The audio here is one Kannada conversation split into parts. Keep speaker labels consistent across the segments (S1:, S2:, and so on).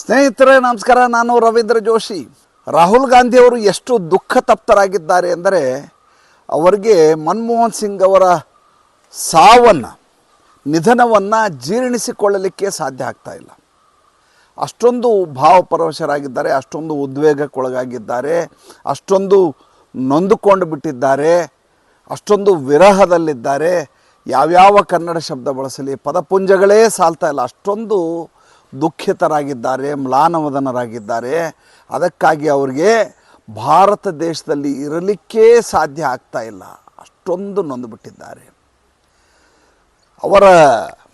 S1: ಸ್ನೇಹಿತರೆ, ನಮಸ್ಕಾರ. ನಾನು ರವೀಂದ್ರ ಜೋಶಿ. ರಾಹುಲ್ ಗಾಂಧಿಯವರು ಎಷ್ಟು ದುಃಖ ತಪ್ತರಾಗಿದ್ದಾರೆ ಅಂದರೆ, ಅವರಿಗೆ ಮನಮೋಹನ್ ಸಿಂಗ್ ಅವರ ಸಾವನ್ನು, ನಿಧನವನ್ನು ಜೀರ್ಣಿಸಿಕೊಳ್ಳಲಿಕ್ಕೆ ಸಾಧ್ಯ ಆಗ್ತಾ ಇಲ್ಲ. ಅಷ್ಟೊಂದು ಭಾವಪರವಶರಾಗಿದ್ದಾರೆ, ಅಷ್ಟೊಂದು ಉದ್ವೇಗಕ್ಕೊಳಗಾಗಿದ್ದಾರೆ, ಅಷ್ಟೊಂದು ನೊಂದುಕೊಂಡು ಬಿಟ್ಟಿದ್ದಾರೆ, ಅಷ್ಟೊಂದು ವಿರಹದಲ್ಲಿದ್ದಾರೆ. ಯಾವ್ಯಾವ ಕನ್ನಡ ಶಬ್ದ ಬಳಸಲಿ, ಪದಪುಂಜಗಳೇ ಸಾಲ್ತಾ ಇಲ್ಲ. ಅಷ್ಟೊಂದು ದುಃಖಿತರಾಗಿದ್ದಾರೆ ಮ್ಲಾನವದನರಾಗಿದ್ದಾರೆ ಅದಕ್ಕಾಗಿ ಅವ್ರಿಗೆ ಭಾರತ ದೇಶದಲ್ಲಿ ಇರಲಿಕ್ಕೇ ಸಾಧ್ಯ ಆಗ್ತಾ ಇಲ್ಲ. ಅಷ್ಟೊಂದು ನೊಂದುಬಿಟ್ಟಿದ್ದಾರೆ. ಅವರ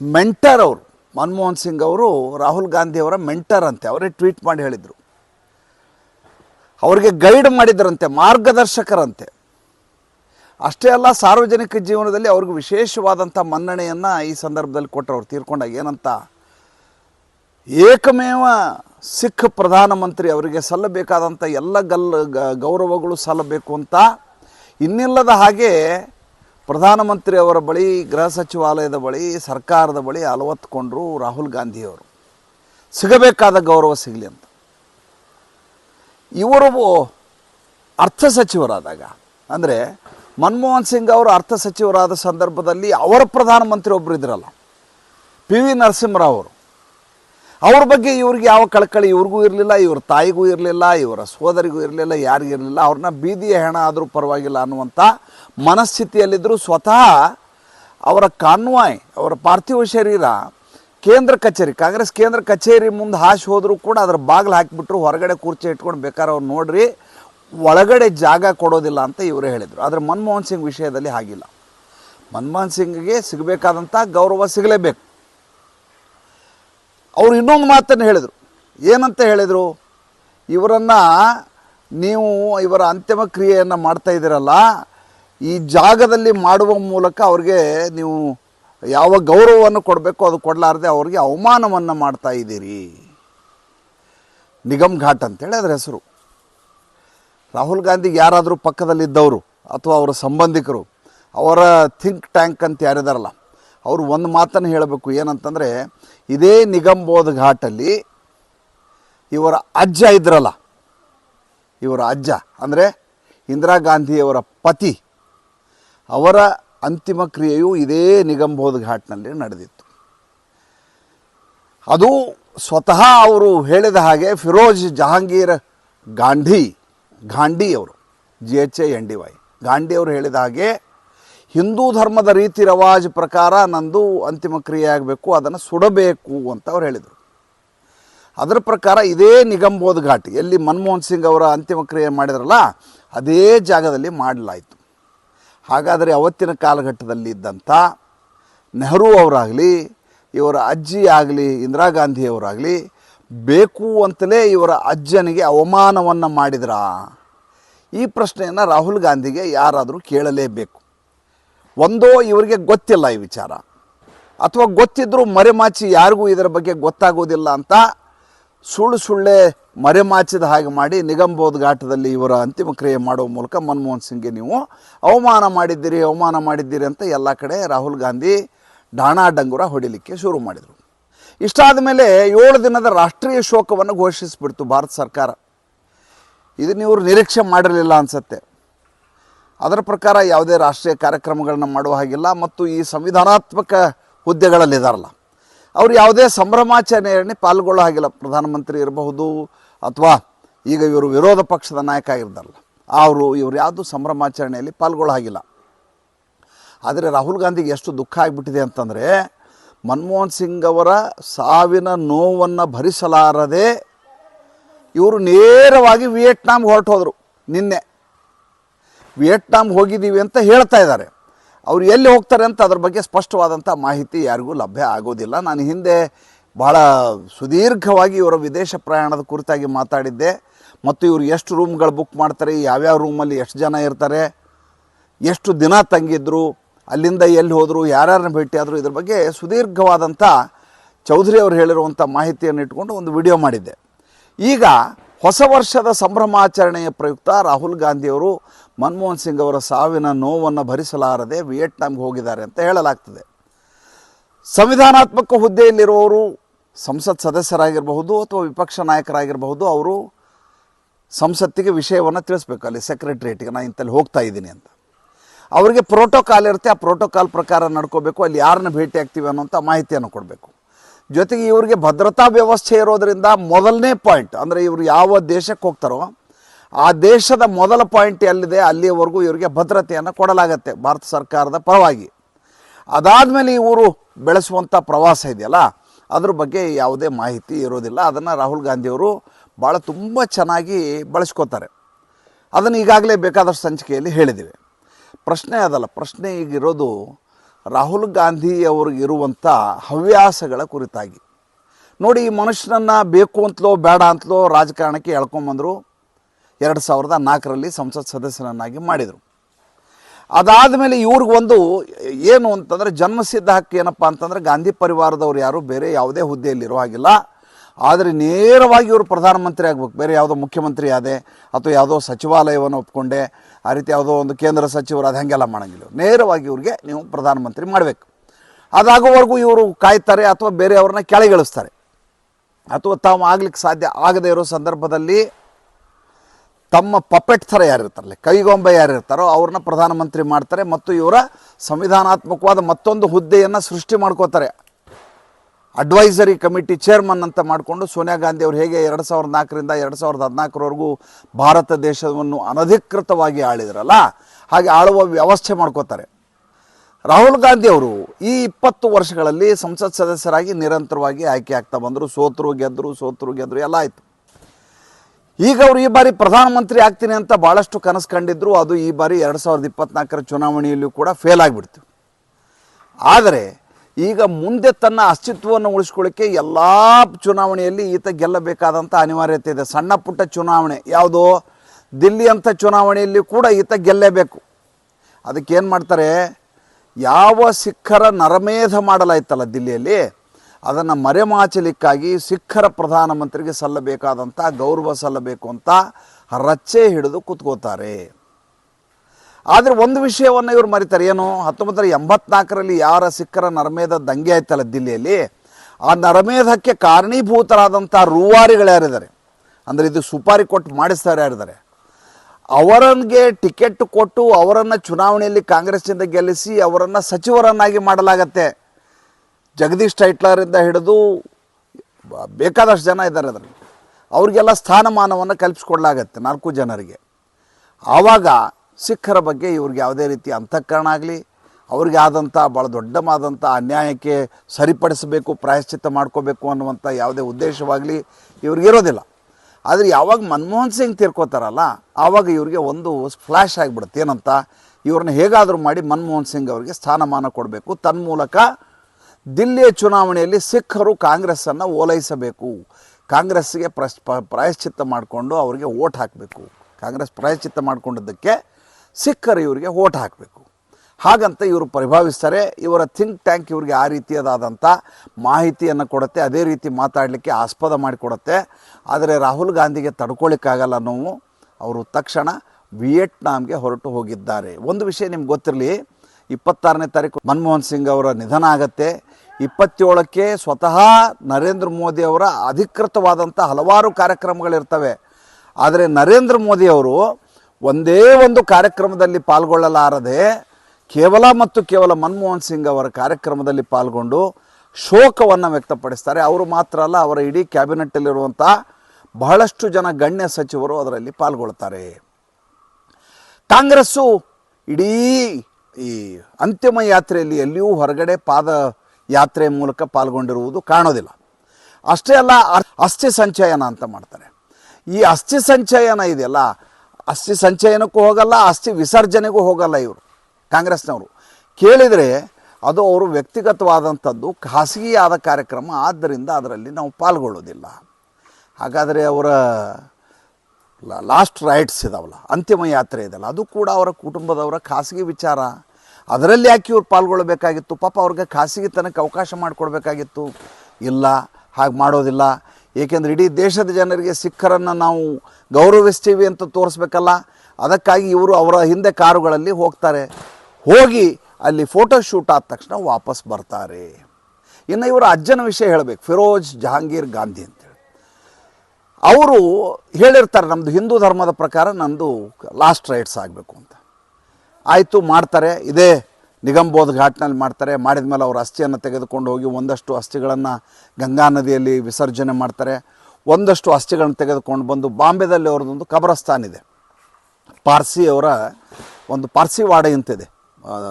S1: ಮೆಂಟರ್ ಅವರು, ಮನಮೋಹನ್ ಸಿಂಗ್ ಅವರು, ರಾಹುಲ್ ಗಾಂಧಿ ಅವರ ಮೆಂಟರ್ ಅಂತೆ. ಅವರೇ ಟ್ವೀಟ್ ಮಾಡಿ ಹೇಳಿದರು. ಅವರಿಗೆ ಗೈಡ್ ಮಾಡಿದ್ರಂತೆ, ಮಾರ್ಗದರ್ಶಕರಂತೆ. ಅಷ್ಟೇ ಅಲ್ಲ, ಸಾರ್ವಜನಿಕ ಜೀವನದಲ್ಲಿ ಅವ್ರಿಗೆ ವಿಶೇಷವಾದಂಥ ಮನ್ನಣೆಯನ್ನು ಈ ಸಂದರ್ಭದಲ್ಲಿ ಕೊಟ್ಟರು. ಅವ್ರು ತೀರ್ಕೊಂಡಾಗ ಏನಂತ ಏಕಮೇವ ಸಿಖ್ ಪ್ರಧಾನಮಂತ್ರಿ ಅವರಿಗೆ ಸಲ್ಲಬೇಕಾದಂಥ ಎಲ್ಲ ಗಲ್ ಗೌರವಗಳು ಸಲ್ಲಬೇಕು ಅಂತ ಇನ್ನಿಲ್ಲದ ಹಾಗೆ ಪ್ರಧಾನಮಂತ್ರಿ ಅವರ ಬಳಿ ಗೃಹ ಸಚಿವಾಲಯದ ಬಳಿ ಸರ್ಕಾರದ ಬಳಿ ಅಲವತ್ಕೊಂಡ್ರು ರಾಹುಲ್ ಗಾಂಧಿಯವರು. ಸಿಗಬೇಕಾದ ಗೌರವ ಸಿಗಲಿ ಅಂತ. ಇವರು ಅರ್ಥ ಸಚಿವರಾದಾಗ ಅಂದರೆ ಮನಮೋಹನ್ ಸಿಂಗ್ ಅವರು ಅರ್ಥ ಸಚಿವರಾದ ಸಂದರ್ಭದಲ್ಲಿ ಅವರ ಪ್ರಧಾನಮಂತ್ರಿ ಒಬ್ಬರು ಇದ್ರಲ್ಲ, ಪಿ ವಿ ನರಸಿಂಹರಾವ್ ಅವರು. ಅವ್ರ ಬಗ್ಗೆ ಇವ್ರಿಗೆ ಯಾವ ಕಳಕಳಿ? ಇವ್ರಿಗೂ ಇರಲಿಲ್ಲ, ಇವ್ರ ತಾಯಿಗೂ ಇರಲಿಲ್ಲ, ಇವರ ಸೋದರಿಗೂ ಇರಲಿಲ್ಲ, ಯಾರಿಗೂ ಇರಲಿಲ್ಲ. ಅವ್ರನ್ನ ಬೀದಿಯ ಹೆಣ ಆದರೂ ಪರವಾಗಿಲ್ಲ ಅನ್ನುವಂಥ ಮನಸ್ಥಿತಿಯಲ್ಲಿದ್ದರೂ ಸ್ವತಃ ಅವರ ಕಾನ್ವಾಯ್, ಅವರ ಪಾರ್ಥಿವ ಶರೀರ, ಕೇಂದ್ರ ಕಚೇರಿ, ಕಾಂಗ್ರೆಸ್ ಕೇಂದ್ರ ಕಚೇರಿ ಮುಂದೆ ಹಾಸಿ ಹೋದರೂ ಕೂಡ ಅದರ ಬಾಗಿಲು ಹಾಕಿಬಿಟ್ರು, ಹೊರಗಡೆ ಕುರ್ಚಿ ಇಟ್ಕೊಂಡು ಬೇಕಾದ್ರೆ ಅವ್ರು ನೋಡ್ರಿ, ಒಳಗಡೆ ಜಾಗ ಕೊಡೋದಿಲ್ಲ ಅಂತ ಇವರು ಹೇಳಿದರು. ಆದರೆ ಮನಮೋಹನ್ ಸಿಂಗ್ ವಿಷಯದಲ್ಲಿ ಹಾಗಿಲ್ಲ. ಮನಮೋಹನ್ ಸಿಂಗ್ಗೆ ಸಿಗಬೇಕಾದಂಥ ಗೌರವ ಸಿಗಲೇಬೇಕು. ಅವರು ಇನ್ನೊಂದು ಮಾತನ್ನು ಹೇಳಿದರು. ಏನಂತ ಹೇಳಿದರು? ಇವರನ್ನು ನೀವು ಇವರ ಅಂತಿಮ ಕ್ರಿಯೆಯನ್ನು ಮಾಡ್ತಾ ಇದ್ದೀರಲ್ಲ, ಈ ಜಾಗದಲ್ಲಿ ಮಾಡುವ ಮೂಲಕ ಅವ್ರಿಗೆ ನೀವು ಯಾವ ಗೌರವವನ್ನು ಕೊಡಬೇಕು ಅದು ಕೊಡಲಾರ್ದೆ ಅವ್ರಿಗೆ ಅವಮಾನವನ್ನು ಮಾಡ್ತಾ ಇದ್ದೀರಿ. ನಿಗಮ್ ಘಾಟ್ ಅಂತೇಳಿ ಅದರ ಹೆಸರು. ರಾಹುಲ್ ಗಾಂಧಿಗೆ ಯಾರಾದರೂ ಪಕ್ಕದಲ್ಲಿದ್ದವರು ಅಥವಾ ಅವರ ಸಂಬಂಧಿಕರು, ಅವರ ಥಿಂಕ್ ಟ್ಯಾಂಕ್ ಅಂತ ಯಾರಿದಾರಲ್ಲ, ಅವರು ಒಂದು ಮಾತನ್ನು ಹೇಳಬೇಕು. ಏನಂತಂದರೆ ಇದೇ ನಿಗಂಬೋಧ ಘಾಟಲ್ಲಿ ಇವರ ಅಜ್ಜ ಇದ್ರಲ್ಲ, ಇವರ ಅಜ್ಜ, ಅಂದರೆ ಇಂದಿರಾ ಗಾಂಧಿಯವರ ಪತಿ, ಅವರ ಅಂತಿಮ ಕ್ರಿಯೆಯು ಇದೇ ನಿಗಂಬೋಧ ಘಾಟ್ನಲ್ಲಿ ನಡೆದಿತ್ತು. ಅದು ಸ್ವತಃ ಅವರು ಹೇಳಿದ ಹಾಗೆ ಫಿರೋಜ್ ಜಹಾಂಗೀರ್ ಗಾಂಧಿ ಗಾಂಧಿ ಅವರು, G H A N D Y, Gandhi ಅವರು ಹೇಳಿದ ಹಾಗೆ ಹಿಂದೂ ಧರ್ಮದ ರೀತಿ ರವಾಜ್ ಪ್ರಕಾರ ನಂದು ಅಂತಿಮ ಕ್ರಿಯೆ ಆಗಬೇಕು, ಅದನ್ನು ಸುಡಬೇಕು ಅಂತ ಅವ್ರು ಹೇಳಿದರು. ಅದರ ಪ್ರಕಾರ ಇದೇ ನಿಗಂಬೋದ್ ಘಾಟ್ ಎಲ್ಲಿ ಮನಮೋಹನ್ ಸಿಂಗ್ ಅವರ ಅಂತಿಮ ಕ್ರಿಯೆ ಮಾಡಿದ್ರಲ್ಲ, ಅದೇ ಜಾಗದಲ್ಲಿ ಮಾಡಲಾಯಿತು. ಹಾಗಾದರೆ ಅವತ್ತಿನ ಕಾಲಘಟ್ಟದಲ್ಲಿ ಇದ್ದಂಥ ನೆಹರು ಅವರಾಗಲಿ, ಇವರ ಅಜ್ಜಿ ಆಗಲಿ, ಇಂದಿರಾ ಗಾಂಧಿಯವರಾಗಲಿ ಬೇಕು ಅಂತಲೇ ಇವರ ಅಜ್ಜನಿಗೆ ಅವಮಾನವನ್ನು ಮಾಡಿದ್ರಾ? ಈ ಪ್ರಶ್ನೆಯನ್ನು ರಾಹುಲ್ ಗಾಂಧಿಗೆ ಯಾರಾದರೂ ಕೇಳಲೇಬೇಕು. ಒಂದೋ ಇವರಿಗೆ ಗೊತ್ತಿಲ್ಲ ಈ ವಿಚಾರ. ಅಥವಾ ಗೊತ್ತಿದ್ದರೂ ಮರೆಮಾಚಿ ಯಾರಿಗೂ ಇದರ ಬಗ್ಗೆ ಗೊತ್ತಾಗೋದಿಲ್ಲ ಅಂತ ಸುಳ್ಳು ಸುಳ್ಳೆ ಮರೆಮಾಚಿದ ಹಾಗೆ ಮಾಡಿ ನಿಗಂಬೋಧ ಘಾಟದಲ್ಲಿ ಇವರ ಅಂತಿಮ ಕ್ರಿಯೆ ಮಾಡುವ ಮೂಲಕ ಮನಮೋಹನ್ ಸಿಂಗ್ಗೆ ನೀವು ಅವಮಾನ ಮಾಡಿದ್ದೀರಿ ಅವಮಾನ ಮಾಡಿದ್ದೀರಿ ಅಂತ ಎಲ್ಲ ಕಡೆ ರಾಹುಲ್ ಗಾಂಧಿ ಡಾಣಾ ಡಂಗುರ ಹೊಡಿಲಿಕ್ಕೆ ಶುರು ಮಾಡಿದರು. ಇಷ್ಟಾದ ಮೇಲೆ ಏಳು ದಿನದ ರಾಷ್ಟ್ರೀಯ ಶೋಕವನ್ನು ಘೋಷಿಸಿಬಿಡ್ತು ಭಾರತ ಸರ್ಕಾರ. ಇದನ್ನ ಇವರು ನಿರೀಕ್ಷೆ ಮಾಡಿರಲಿಲ್ಲ ಅನಿಸತ್ತೆ. ಅದರ ಪ್ರಕಾರ ಯಾವುದೇ ರಾಷ್ಟ್ರೀಯ ಕಾರ್ಯಕ್ರಮಗಳನ್ನು ಮಾಡುವ ಹಾಗಿಲ್ಲ ಮತ್ತು ಈ ಸಂವಿಧಾನಾತ್ಮಕ ಹುದ್ದೆಗಳಲ್ಲಿದ್ದಾರಲ್ಲ ಅವರು ಯಾವುದೇ ಸಂಭ್ರಮಾಚರಣೆಯಲ್ಲಿ ಪಾಲ್ಗೊಳ್ಳೋ ಹಾಗಿಲ್ಲ. ಪ್ರಧಾನಮಂತ್ರಿ ಇರಬಹುದು ಅಥವಾ ಈಗ ಇವರು ವಿರೋಧ ಪಕ್ಷದ ನಾಯಕ ಆಗಿರ್ತಾರಲ್ಲ ಅವರು ಇವರು ಯಾವುದು ಸಂಭ್ರಮಾಚರಣೆಯಲ್ಲಿ ಪಾಲ್ಗೊಳ್ಳೋ ಹಾಗಿಲ್ಲ. ಆದರೆ ರಾಹುಲ್ ಗಾಂಧಿಗೆ ಎಷ್ಟು ದುಃಖ ಆಗಿಬಿಟ್ಟಿದೆ ಅಂತಂದರೆ, ಮನಮೋಹನ್ ಸಿಂಗ್ ಅವರ ಸಾವಿನ ನೋವನ್ನು ಭರಿಸಲಾರದೆ ಇವರು ನೇರವಾಗಿ ವಿಯೆಟ್ನಾಂಗೆ ಹೊರಟು ಹೋದರು ನಿನ್ನೆ. ವಿಯೆಟ್ನಾಂ ಹೋಗಿದ್ದೀವಿ ಅಂತ ಹೇಳ್ತಾ ಇದ್ದಾರೆ. ಅವರು ಎಲ್ಲಿ ಹೋಗ್ತಾರೆ ಅಂತ ಅದ್ರ ಬಗ್ಗೆ ಸ್ಪಷ್ಟವಾದಂಥ ಮಾಹಿತಿ ಯಾರಿಗೂ ಲಭ್ಯ ಆಗೋದಿಲ್ಲ. ನಾನು ಹಿಂದೆ ಭಾಳ ಸುದೀರ್ಘವಾಗಿ ಇವರ ವಿದೇಶ ಪ್ರಯಾಣದ ಕುರಿತಾಗಿ ಮಾತಾಡಿದ್ದೆ. ಮತ್ತು ಇವರು ಎಷ್ಟು ರೂಮ್ಗಳು ಬುಕ್ ಮಾಡ್ತಾರೆ, ಯಾವ್ಯಾವ ರೂಮಲ್ಲಿ ಎಷ್ಟು ಜನ ಇರ್ತಾರೆ, ಎಷ್ಟು ದಿನ ತಂಗಿದ್ರು, ಅಲ್ಲಿಂದ ಎಲ್ಲಿ ಹೋದರು, ಯಾರ್ಯಾರನ್ನ ಭೇಟಿಯಾದರು ಇದ್ರ ಬಗ್ಗೆ ಸುದೀರ್ಘವಾದಂಥ ಚೌಧರಿ ಅವರು ಹೇಳಿರುವಂಥ ಮಾಹಿತಿಯನ್ನು ಇಟ್ಕೊಂಡು ಒಂದು ವಿಡಿಯೋ ಮಾಡಿದ್ದೆ. ಈಗ ಹೊಸ ವರ್ಷದ ಸಂಭ್ರಮಾಚರಣೆಯ ಪ್ರಯುಕ್ತ ರಾಹುಲ್ ಗಾಂಧಿಯವರು ಮನಮೋಹನ್ ಸಿಂಗ್ ಅವರ ಸಾವಿನ ನೋವನ್ನು ಭರಿಸಲಾರದೆ ವಿಯೆಟ್ನಾಂಗೆ ಹೋಗಿದ್ದಾರೆ ಅಂತ ಹೇಳಲಾಗ್ತದೆ. ಸಂವಿಧಾನಾತ್ಮಕ ಹುದ್ದೆಯಲ್ಲಿರುವವರು ಸಂಸತ್ ಸದಸ್ಯರಾಗಿರಬಹುದು ಅಥವಾ ವಿಪಕ್ಷ ನಾಯಕರಾಗಿರಬಹುದು, ಅವರು ಸಂಸತ್ತಿಗೆ ವಿಷಯವನ್ನು ತಿಳಿಸ್ಬೇಕು. ಅಲ್ಲಿ ಸೆಕ್ರೆಟ್ರಿಯೇಟಿಗೆ ನಾನು ಇಂಥಲ್ಲಿ ಹೋಗ್ತಾ ಇದ್ದೀನಿ ಅಂತ. ಅವರಿಗೆ ಪ್ರೋಟೋಕಾಲ್ ಇರುತ್ತೆ, ಆ ಪ್ರೋಟೋಕಾಲ್ ಪ್ರಕಾರ ನಡ್ಕೋಬೇಕು, ಅಲ್ಲಿ ಯಾರನ್ನ ಭೇಟಿ ಆಗ್ತೀವಿ ಅನ್ನೋಂಥ ಮಾಹಿತಿಯನ್ನು ಕೊಡಬೇಕು. ಜೊತೆಗೆ ಇವರಿಗೆ ಭದ್ರತಾ ವ್ಯವಸ್ಥೆ ಇರೋದರಿಂದ ಮೊದಲನೇ ಪಾಯಿಂಟ್, ಅಂದರೆ ಇವರು ಯಾವ ದೇಶಕ್ಕೆ ಹೋಗ್ತಾರೋ ಆ ದೇಶದ ಮೊದಲ ಪಾಯಿಂಟ್ ಎಲ್ಲಿದೆ, ಅಲ್ಲಿಯವರೆಗೂ ಇವರಿಗೆ ಭದ್ರತೆಯನ್ನು ಕೊಡಲಾಗತ್ತೆ ಭಾರತ ಸರ್ಕಾರದ ಪರವಾಗಿ. ಅದಾದಮೇಲೆ ಇವರು ಬೆಳೆಸುವಂಥ ಪ್ರವಾಸ ಇದೆಯಲ್ಲ, ಅದ್ರ ಬಗ್ಗೆ ಯಾವುದೇ ಮಾಹಿತಿ ಇರೋದಿಲ್ಲ. ಅದನ್ನು ರಾಹುಲ್ ಗಾಂಧಿಯವರು ಭಾಳ ತುಂಬ ಚೆನ್ನಾಗಿ ಬಳಸ್ಕೋತಾರೆ. ಅದನ್ನು ಈಗಾಗಲೇ ಬೇಕಾದಷ್ಟು ಸಂಚಿಕೆಯಲ್ಲಿ ಹೇಳಿದ್ದೀವಿ ಪ್ರಶ್ನೆ ಅದಲ್ಲ, ಪ್ರಶ್ನೆ ಈಗಿರೋದು ರಾಹುಲ್ ಗಾಂಧಿ ಅವ್ರಿಗಿರುವಂಥ ಹವ್ಯಾಸಗಳ ಕುರಿತಾಗಿ. ನೋಡಿ, ಈ ಮನುಷ್ಯನನ್ನು ಬೇಕು ಅಂತಲೋ, ಬೇಡ ಅಂತಲೋ ರಾಜಕಾರಣಕ್ಕೆ ಎಳ್ಕೊಂಬಂದರು. ಎರಡು ಸಾವಿರದ ನಾಲ್ಕರಲ್ಲಿ ಸಂಸತ್ ಸದಸ್ಯನನ್ನಾಗಿ ಮಾಡಿದರು. ಅದಾದ ಮೇಲೆ ಇವ್ರಿಗೊಂದು ಏನು ಅಂತಂದರೆ ಜನ್ಮಸಿದ್ಧ ಹಕ್ಕು ಏನಪ್ಪ ಅಂತಂದರೆ ಗಾಂಧಿ ಪರಿವಾರದವ್ರು ಯಾರು ಬೇರೆ ಯಾವುದೇ ಹುದ್ದೆಯಲ್ಲಿರೋ ಹಾಗಿಲ್ಲ. ಆದರೆ ನೇರವಾಗಿ ಇವರು ಪ್ರಧಾನಮಂತ್ರಿ ಆಗ್ಬೇಕು. ಬೇರೆ ಯಾವುದೋ ಮುಖ್ಯಮಂತ್ರಿ ಆದೆ ಅಥವಾ ಯಾವುದೋ ಸಚಿವಾಲಯವನ್ನು ಒಪ್ಕೊಂಡೆ, ಆ ರೀತಿ ಯಾವುದೋ ಒಂದು ಕೇಂದ್ರ ಸಚಿವರು ಅದು ಹಾಗೆಲ್ಲ ಮಾಡಂಗಿಲ್ಲ ನೇರವಾಗಿ ಇವ್ರಿಗೆ ನೀವು ಪ್ರಧಾನಮಂತ್ರಿ ಮಾಡಬೇಕು. ಅದಾಗುವವರೆಗೂ ಇವರು ಕಾಯ್ತಾರೆ ಅಥವಾ ಬೇರೆಯವ್ರನ್ನ ಕೆಳಗಿಳಿಸ್ತಾರೆ. ಅಥವಾ ತಾವು ಆಗ್ಲಿಕ್ಕೆ ಸಾಧ್ಯ ಆಗದೇ ಇರೋ ಸಂದರ್ಭದಲ್ಲಿ ತಮ್ಮ ಪಪೆಟ್ ಥರ ಯಾರಿರ್ತಾರಲ್ಲ, ಕೈಗೊಂಬೆ ಯಾರಿರ್ತಾರೋ ಅವ್ರನ್ನ ಪ್ರಧಾನಮಂತ್ರಿ ಮಾಡ್ತಾರೆ ಮತ್ತು ಇವರ ಸಂವಿಧಾನಾತ್ಮಕವಾದ ಮತ್ತೊಂದು ಹುದ್ದೆಯನ್ನು ಸೃಷ್ಟಿ ಮಾಡ್ಕೋತಾರೆ. ಅಡ್ವೈಸರಿ ಕಮಿಟಿ ಚೇರ್ಮನ್ ಅಂತ ಮಾಡಿಕೊಂಡು ಸೋನಿಯಾ ಗಾಂಧಿ ಅವರು ಹೇಗೆ ಎರಡು ಸಾವಿರದ ನಾಲ್ಕರಿಂದ ಎರಡು ಸಾವಿರದ ಹದಿನಾಲ್ಕರವರೆಗೂ ಭಾರತ ದೇಶವನ್ನು ಅನಧಿಕೃತವಾಗಿ ಆಳಿದ್ರಲ್ಲ, ಹಾಗೆ ಆಳುವ ವ್ಯವಸ್ಥೆ ಮಾಡ್ಕೋತಾರೆ. ರಾಹುಲ್ ಗಾಂಧಿ ಅವರು ಈ ಇಪ್ಪತ್ತು ವರ್ಷಗಳಲ್ಲಿ ಸಂಸತ್ ಸದಸ್ಯರಾಗಿ ನಿರಂತರವಾಗಿ ಆಯ್ಕೆ ಆಗ್ತಾ ಬಂದರು, ಸೋತರು ಗೆದ್ದರು ಸೋತರು ಗೆದ್ದರು ಎಲ್ಲ ಆಯಿತು. ಈಗ ಅವರು ಈ ಬಾರಿ ಪ್ರಧಾನಮಂತ್ರಿ ಆಗ್ತೀನಿ ಅಂತ ಭಾಳಷ್ಟು ಕನಸು ಕಂಡಿದ್ರು, ಅದು ಈ ಬಾರಿ ಎರಡು ಸಾವಿರದ ಇಪ್ಪತ್ನಾಲ್ಕರ ಚುನಾವಣೆಯಲ್ಲೂ ಕೂಡ ಫೇಲ್ ಆಗಿಬಿಡ್ತು. ಆದರೆ ಈಗ ಮುಂದೆ ತನ್ನ ಅಸ್ತಿತ್ವವನ್ನು ಉಳಿಸ್ಕೊಳ್ಳಿಕ್ಕೆ ಎಲ್ಲ ಚುನಾವಣೆಯಲ್ಲಿ ಈತ ಗೆಲ್ಲಬೇಕಾದಂಥ ಅನಿವಾರ್ಯತೆ ಇದೆ. ಸಣ್ಣ ಪುಟ್ಟ ಚುನಾವಣೆ, ಯಾವುದೋ ದಿಲ್ಲಿ ಅಂಥ ಚುನಾವಣೆಯಲ್ಲಿ ಕೂಡ ಈತ ಗೆಲ್ಲಲೇಬೇಕು ಅದಕ್ಕೇನು ಮಾಡ್ತಾರೆ? ಯಾವ ಸಿಖ್ಖರ ನರಮೇಧ ಮಾಡಲಾಯ್ತಲ್ಲ ದಿಲ್ಲಿಯಲ್ಲಿ? ಅದನ್ನು ಮರೆಮಾಚಲಿಕ್ಕಾಗಿ ಸಿಖ್ಖರ ಪ್ರಧಾನಮಂತ್ರಿಗೆ ಸಲ್ಲಬೇಕಾದಂಥ ಗೌರವ ಸಲ್ಲಬೇಕು ಅಂತ ರಚ್ಚೆ ಹಿಡಿದು ಕೂತ್ಕೋತಾರೆ. ಆದರೆ ಒಂದು ವಿಷಯವನ್ನು ಇವರು ಮರಿತಾರೆ. ಏನು ಹತ್ತೊಂಬತ್ತರ ಎಂಬತ್ನಾಲ್ಕರಲ್ಲಿ ಯಾರ ಸಿಖ್ಖರ ನರಮೇಧ ದಂಗೆ ಆಯ್ತಲ್ಲ ದಿಲ್ಲಿಯಲ್ಲಿ? ಆ ನರಮೇಧಕ್ಕೆ ಕಾರಣೀಭೂತರಾದಂಥ ರೂವಾರಿಗಳು ಯಾರಿದ್ದಾರೆ? ಅಂದರೆ ಇದು ಸುಪಾರಿ ಕೊಟ್ಟು ಮಾಡಿಸ್ತಾರೆ ಯಾರಿದ್ದಾರೆ? ಅವರಿಗೆ ಟಿಕೆಟ್ ಕೊಟ್ಟು ಅವರನ್ನು ಚುನಾವಣೆಯಲ್ಲಿ ಕಾಂಗ್ರೆಸ್ನಿಂದ ಗೆಲ್ಲಿಸಿ ಅವರನ್ನು ಸಚಿವರನ್ನಾಗಿ ಮಾಡಲಾಗತ್ತೆ. ಜಗದೀಶ್ ಟೈಟ್ಲರಿಂದ ಹಿಡಿದು ಬೇಕಾದಷ್ಟು ಜನ ಇದ್ದಾರೆ ಅದರಲ್ಲಿ. ಅವ್ರಿಗೆಲ್ಲ ಸ್ಥಾನಮಾನವನ್ನು ಕಲ್ಪಿಸ್ಕೊಡ್ಲಾಗತ್ತೆ ನಾಲ್ಕು ಜನರಿಗೆ. ಆವಾಗ ಸಿಖ್ಖರ ಬಗ್ಗೆ ಇವ್ರಿಗೆ ಯಾವುದೇ ರೀತಿ ಅಂತಃಕರಣ ಆಗಲಿ, ಅವ್ರಿಗೆ ಆದಂಥ ಭಾಳ ದೊಡ್ಡಮಾದಂಥ ಅನ್ಯಾಯಕ್ಕೆ ಸರಿಪಡಿಸಬೇಕು, ಪ್ರಾಯಶ್ಚಿತ್ತ ಮಾಡ್ಕೋಬೇಕು ಅನ್ನುವಂಥ ಯಾವುದೇ ಉದ್ದೇಶವಾಗಲಿ ಇವ್ರಿಗಿರೋದಿಲ್ಲ ಆದರೆ ಯಾವಾಗ ಮನಮೋಹನ್ ಸಿಂಗ್ ತೀರ್ಕೋತಾರಲ್ಲ, ಆವಾಗ ಇವ್ರಿಗೆ ಒಂದು ಫ್ಲ್ಯಾಶ್ ಆಗಿಬಿಡುತ್ತೆ. ಏನಂತ, ಇವ್ರನ್ನ ಹೇಗಾದರೂ ಮಾಡಿ ಮನಮೋಹನ್ ಸಿಂಗ್ ಅವರಿಗೆ ಸ್ಥಾನಮಾನ ಕೊಡಬೇಕು. ತನ್ಮೂಲಕ ದಿಲ್ಲಿಯ ಚುನಾವಣೆಯಲ್ಲಿ ಸಿಖ್ಖರು ಕಾಂಗ್ರೆಸ್ಸನ್ನು ಓಲೈಸಬೇಕು. ಕಾಂಗ್ರೆಸ್ಸಿಗೆ ಪ್ರಶ್ ಪ್ರಾಯಶ್ಚಿತ್ತ ಮಾಡಿಕೊಂಡು ಅವರಿಗೆ ಓಟ್ ಹಾಕಬೇಕು. ಕಾಂಗ್ರೆಸ್ ಪ್ರಾಯಶ್ಚಿತ್ತ ಮಾಡಿಕೊಂಡಿದ್ದಕ್ಕೆ ಸಿಖ್ಖರು ಇವರಿಗೆ ಓಟ್ ಹಾಕಬೇಕು. ಹಾಗಂತ ಇವರು ಪರಿಭಾವಿಸ್ತಾರೆ. ಇವರ ಥಿಂಕ್ ಟ್ಯಾಂಕ್ ಇವರಿಗೆ ಆ ರೀತಿಯದಾದಂಥ ಮಾಹಿತಿಯನ್ನು ಕೊಡುತ್ತೆ. ಅದೇ ರೀತಿ ಮಾತಾಡಲಿಕ್ಕೆ ಆಸ್ಪದ ಮಾಡಿಕೊಡುತ್ತೆ. ಆದರೆ ರಾಹುಲ್ ಗಾಂಧಿಗೆ ತಡ್ಕೊಳ್ಳಿಕ್ಕಾಗಲ್ಲ ನೋವು. ಅವರು ತಕ್ಷಣ ವಿಯೆಟ್ನಾಮ್ಗೆ ಹೊರಟು ಹೋಗಿದ್ದಾರೆ. ಒಂದು ವಿಷಯ ನಿಮ್ಗೆ ಗೊತ್ತಿರಲಿ, ಇಪ್ಪತ್ತಾರನೇ ತಾರೀಕು ಮನಮೋಹನ್ ಸಿಂಗ್ ಅವರ ನಿಧನ ಆಗತ್ತೆ. ಇಪ್ಪತ್ತೇಳಕ್ಕೆ ಸ್ವತಃ ನರೇಂದ್ರ ಮೋದಿ ಅವರ ಅಧಿಕೃತವಾದಂಥ ಹಲವಾರು ಕಾರ್ಯಕ್ರಮಗಳಿರ್ತವೆ. ಆದರೆ ನರೇಂದ್ರ ಮೋದಿ ಅವರು ಒಂದೇ ಒಂದು ಕಾರ್ಯಕ್ರಮದಲ್ಲಿ ಪಾಲ್ಗೊಳ್ಳಲಾರದೆ ಕೇವಲ ಮತ್ತು ಕೇವಲ ಮನಮೋಹನ್ ಸಿಂಗ್ ಅವರ ಕಾರ್ಯಕ್ರಮದಲ್ಲಿ ಪಾಲ್ಗೊಂಡು ಶೋಕವನ್ನು ವ್ಯಕ್ತಪಡಿಸ್ತಾರೆ. ಅವರು ಮಾತ್ರ ಅಲ್ಲ, ಅವರ ಇಡೀ ಕ್ಯಾಬಿನೆಟ್ಟಲ್ಲಿರುವಂಥ ಬಹಳಷ್ಟು ಜನ ಗಣ್ಯ ಸಚಿವರು ಅದರಲ್ಲಿ ಪಾಲ್ಗೊಳ್ತಾರೆ. ಕಾಂಗ್ರೆಸ್ಸು ಇಡೀ ಈ ಅಂತಿಮ ಯಾತ್ರೆಯಲ್ಲಿ ಎಲ್ಲಿಯೂ ಹೊರಗಡೆ ಪಾದ ಯಾತ್ರೆ ಮೂಲಕ ಪಾಲ್ಗೊಂಡಿರುವುದು ಕಾಣೋದಿಲ್ಲ. ಅಷ್ಟೇ ಅಲ್ಲ ಅಸ್ಥಿ ಸಂಚಯನ ಅಂತ ಮಾಡ್ತಾರೆ. ಈ ಅಸ್ಥಿ ಸಂಚಯನ ಇದೆಯಲ್ಲ, ಅಸ್ಥಿ ಸಂಚಯನಕ್ಕೂ ಹೋಗಲ್ಲ, ಅಸ್ಥಿ ವಿಸರ್ಜನೆಗೂ ಹೋಗಲ್ಲ ಇವರು, ಕಾಂಗ್ರೆಸ್ನವರು. ಕೇಳಿದರೆ ಅದು ಅವರು ವ್ಯಕ್ತಿಗತವಾದಂಥದ್ದು, ಖಾಸಗಿಯಾದ ಕಾರ್ಯಕ್ರಮ, ಆದ್ದರಿಂದ ಅದರಲ್ಲಿ ನಾವು ಪಾಲ್ಗೊಳ್ಳೋದಿಲ್ಲ. ಹಾಗಾದರೆ ಅವರ ಲಾಸ್ಟ್ ರೈಟ್ಸ್ ಇದಾವಲ್ಲ, ಅಂತಿಮ ಯಾತ್ರೆ ಇದೆಯಲ್ಲ, ಅದು ಕೂಡ ಅವರ ಕುಟುಂಬದವರ ಖಾಸಗಿ ವಿಚಾರ. ಅದರಲ್ಲಿ ಯಾಕೆ ಇವ್ರು ಪಾಲ್ಗೊಳ್ಬೇಕಾಗಿತ್ತು ಪಾಪ ಅವ್ರಿಗೆ ಖಾಸಗಿ ತನಕ ಅವಕಾಶ ಮಾಡಿಕೊಡ್ಬೇಕಾಗಿತ್ತು. ಇಲ್ಲ, ಹಾಗೆ ಮಾಡೋದಿಲ್ಲ. ಏಕೆಂದರೆ ಇಡೀ ದೇಶದ ಜನರಿಗೆ ಸಿಖ್ಖರನ್ನು ನಾವು ಗೌರವಿಸ್ತೀವಿ ಅಂತ ತೋರಿಸ್ಬೇಕಲ್ಲ. ಅದಕ್ಕಾಗಿ ಇವರು ಅವರ ಹಿಂದೆ ಕಾರುಗಳಲ್ಲಿ ಹೋಗ್ತಾರೆ. ಹೋಗಿ ಅಲ್ಲಿ ಫೋಟೋ ಶೂಟ್ ಆದ ತಕ್ಷಣ ವಾಪಸ್ ಬರ್ತಾರೆ. ಇನ್ನು ಇವರ ಅಜ್ಜನ ವಿಷಯ ಹೇಳಬೇಕು. ಫಿರೋಜ್ ಜಹಾಂಗೀರ್ ಗಾಂಧಿ ಅಂತೇಳಿ ಅವರು ಹೇಳಿರ್ತಾರೆ ನಮ್ಮದು ಹಿಂದೂ ಧರ್ಮದ ಪ್ರಕಾರ ನಂದು ಲಾಸ್ಟ್ ರೈಟ್ಸ್ ಆಗಬೇಕು ಅಂತ. ಆಯಿತು ಮಾಡ್ತಾರೆ. ಇದೇ ನಿಗಂಬೋಧ ಘಾಟ್ನಲ್ಲಿ ಮಾಡ್ತಾರೆ. ಮಾಡಿದ ಮೇಲೆ ಅವರು ಅಸ್ಥಿಯನ್ನು ತೆಗೆದುಕೊಂಡು ಹೋಗಿ ಒಂದಷ್ಟು ಅಸ್ಥಿಗಳನ್ನು ಗಂಗಾ ನದಿಯಲ್ಲಿ ವಿಸರ್ಜನೆ ಮಾಡ್ತಾರೆ. ಒಂದಷ್ಟು ಅಸ್ಥಿಗಳನ್ನು ತೆಗೆದುಕೊಂಡು ಬಂದು ಬಾಂಬೆದಲ್ಲಿ ಅವ್ರದ್ದೊಂದು ಕಬರಸ್ಥಾನ್ ಇದೆ. ಪಾರ್ಸಿಯವರ ಒಂದು ಪಾರ್ಸಿವಾಡ ಅಂತಿದೆ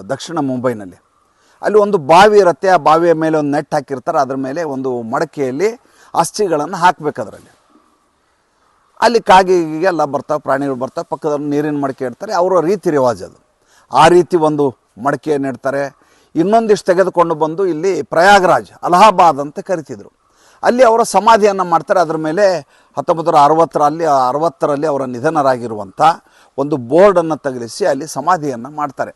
S1: ದಕ್ಷಿಣ ಮುಂಬೈನಲ್ಲಿ. ಅಲ್ಲಿ ಒಂದು ಬಾವಿ ಇರುತ್ತೆ. ಆ ಬಾವಿಯ ಮೇಲೆ ಒಂದು ನೆಟ್ ಹಾಕಿರ್ತಾರೆ. ಅದ್ರ ಮೇಲೆ ಒಂದು ಮಡಕೆಯಲ್ಲಿ ಅಸ್ಥಿಗಳನ್ನು ಹಾಕಬೇಕು ಅದರಲ್ಲಿ. ಅಲ್ಲಿ ಕಾಗಿಗೆಲ್ಲ ಬರ್ತಾವೆ, ಪ್ರಾಣಿಗಳು ಬರ್ತಾವೆ. ಪಕ್ಕದಲ್ಲಿ ನೀರಿನ ಮಡಕೆ ಇಡ್ತಾರೆ. ಅವರ ರೀತಿ ರಿವಾಜ್ ಅದು. ಆ ರೀತಿ ಒಂದು ಮಡಿಕೆಯನ್ನು ಇಡ್ತಾರೆ ಇನ್ನೊಂದಿಷ್ಟು ತೆಗೆದುಕೊಂಡು ಬಂದು ಇಲ್ಲಿ ಪ್ರಯಾಗ್ರಾಜ್, ಅಲಹಾಬಾದ್ ಅಂತ ಕರಿತಿದ್ರು. ಅಲ್ಲಿ ಅವರ ಸಮಾಧಿಯನ್ನು ಮಾಡ್ತಾರೆ. ಅದರ ಮೇಲೆ ಹತ್ತೊಂಬತ್ತು ನೂರ ಅರವತ್ತರಲ್ಲಿ ಅರವತ್ತರಲ್ಲಿ ಅವರ ನಿಧನರಾಗಿರುವಂಥ ಒಂದು ಬೋರ್ಡನ್ನು ತಗಲಿಸಿ ಅಲ್ಲಿ ಸಮಾಧಿಯನ್ನು ಮಾಡ್ತಾರೆ.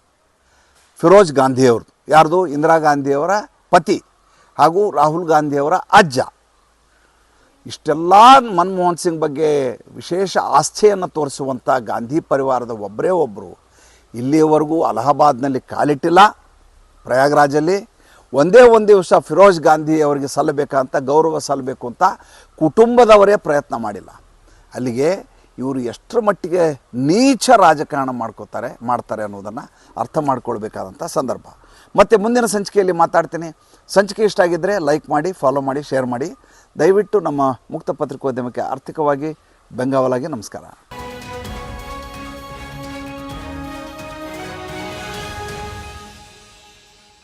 S1: ಫಿರೋಜ್ ಗಾಂಧಿಯವ್ರದ್ದು. ಯಾರ್ದು? ಇಂದಿರಾ ಗಾಂಧಿಯವರ ಪತಿ ಹಾಗೂ ರಾಹುಲ್ ಗಾಂಧಿಯವರ ಅಜ್ಜ. ಇಷ್ಟೆಲ್ಲ ಮನಮೋಹನ್ ಸಿಂಗ್ ಬಗ್ಗೆ ವಿಶೇಷ ಆಸ್ಥೆಯನ್ನು ತೋರಿಸುವಂಥ ಗಾಂಧಿ ಪರಿವಾರದ ಒಬ್ಬರೇ ಒಬ್ಬರು ಇಲ್ಲಿಯವರೆಗೂ ಅಲಹಾಬಾದ್ನಲ್ಲಿ ಕಾಲಿಟ್ಟಿಲ್ಲ. ಪ್ರಯಾಗ್ರಾಜಲ್ಲಿ ಒಂದೇ ಒಂದು ದಿವಸ ಫಿರೋಜ್ ಗಾಂಧಿ ಅವರಿಗೆ ಸಲ್ಲಬೇಕಂತ, ಗೌರವ ಸಲ್ಲಬೇಕು ಅಂತ ಕುಟುಂಬದವರೇ ಪ್ರಯತ್ನ ಮಾಡಿಲ್ಲ. ಅಲ್ಲಿಗೆ ಇವರು ಎಷ್ಟರ ಮಟ್ಟಿಗೆ ನೀಚ ರಾಜಕಾರಣ ಮಾಡ್ಕೋತಾರೆ, ಮಾಡ್ತಾರೆ ಅನ್ನೋದನ್ನು ಅರ್ಥ ಮಾಡ್ಕೊಳ್ಬೇಕಾದಂಥ ಸಂದರ್ಭ. ಮತ್ತು ಮುಂದಿನ ಸಂಚಿಕೆಯಲ್ಲಿ ಮಾತಾಡ್ತೀನಿ. ಸಂಚಿಕೆ ಇಷ್ಟ ಆಗಿದ್ದರೆ ಲೈಕ್ ಮಾಡಿ, ಫಾಲೋ ಮಾಡಿ, ಶೇರ್ ಮಾಡಿ. ದಯವಿಟ್ಟು ನಮ್ಮ ಮುಕ್ತ ಪತ್ರಿಕೋದ್ಯಮಕ್ಕೆ ಆರ್ಥಿಕವಾಗಿ ಬೆಂಗಾವಲಾಗಿ ನಮಸ್ಕಾರ.